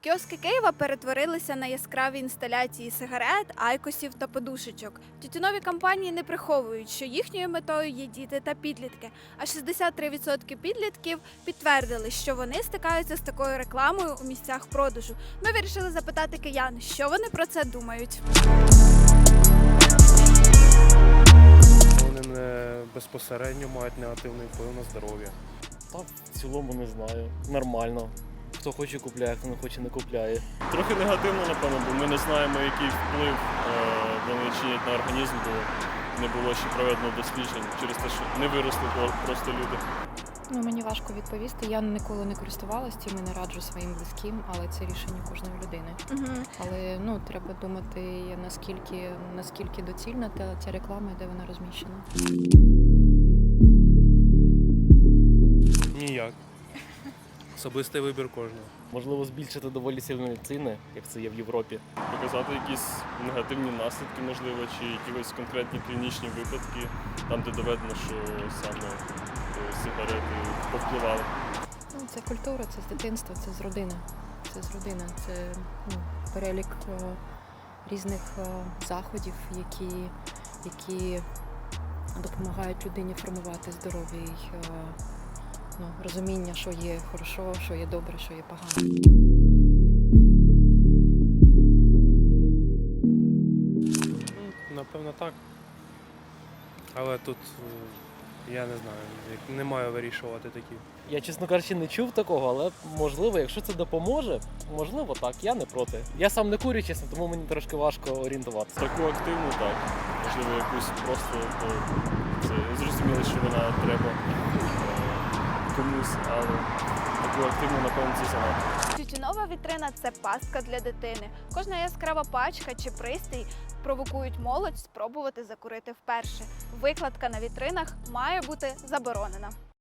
Кіоски Києва перетворилися на яскраві інсталяції сигарет, айкосів та подушечок. Тютюнові компанії не приховують, що їхньою метою є діти та підлітки. А 63% підлітків підтвердили, що вони стикаються з такою рекламою у місцях продажу. Ми вирішили запитати киян, що вони про це думають. Вони не безпосередньо мають негативний вплив на здоров'я. Та в цілому не знаю. Нормально. Хто хоче купляє, хто не хоче не купляє. Трохи негативно, напевно, бо ми не знаємо, який вплив е, вони чинять на організм, бо не було ще проведено досліджень через те, що не виросли просто люди. Ну, мені важко відповісти. Я ніколи не користувалася цим і не раджу своїм близьким, але це рішення кожної людини. Угу. Але ну треба думати, наскільки наскільки доцільна та ця реклама, і де вона розміщена. Особистий вибір кожного. Можливо, збільшити доволі сильно ціни, як це є в Європі. Показати якісь негативні наслідки, можливо, чи якісь конкретні клінічні випадки, там, де доведено, що саме е, сигарети повпливали. Ну, це культура, це з дитинства, це з родини. Це з родини. Це ну, перелік е, різних е, заходів, які, які допомагають людині формувати здоров'я і е, ну, розуміння, що є хорошо, що є добре, що є погано. Напевно, так. Але тут е, я не знаю, як- не маю вирішувати такі. Я, чесно кажучи, не чув такого, але можливо, якщо це допоможе, можливо, так. Я не проти. Я сам не курю, чесно, тому мені трошки важко орієнтуватися. Таку активну, так. Можливо, якусь просто це зрозуміло, що вона треба е, комусь, але таку активну, напевно, це. Тютюнова вітрина це пастка для дитини. Кожна яскрава пачка чи пристрій провокують молодь спробувати закурити вперше. Викладка на вітринах має бути заборонена.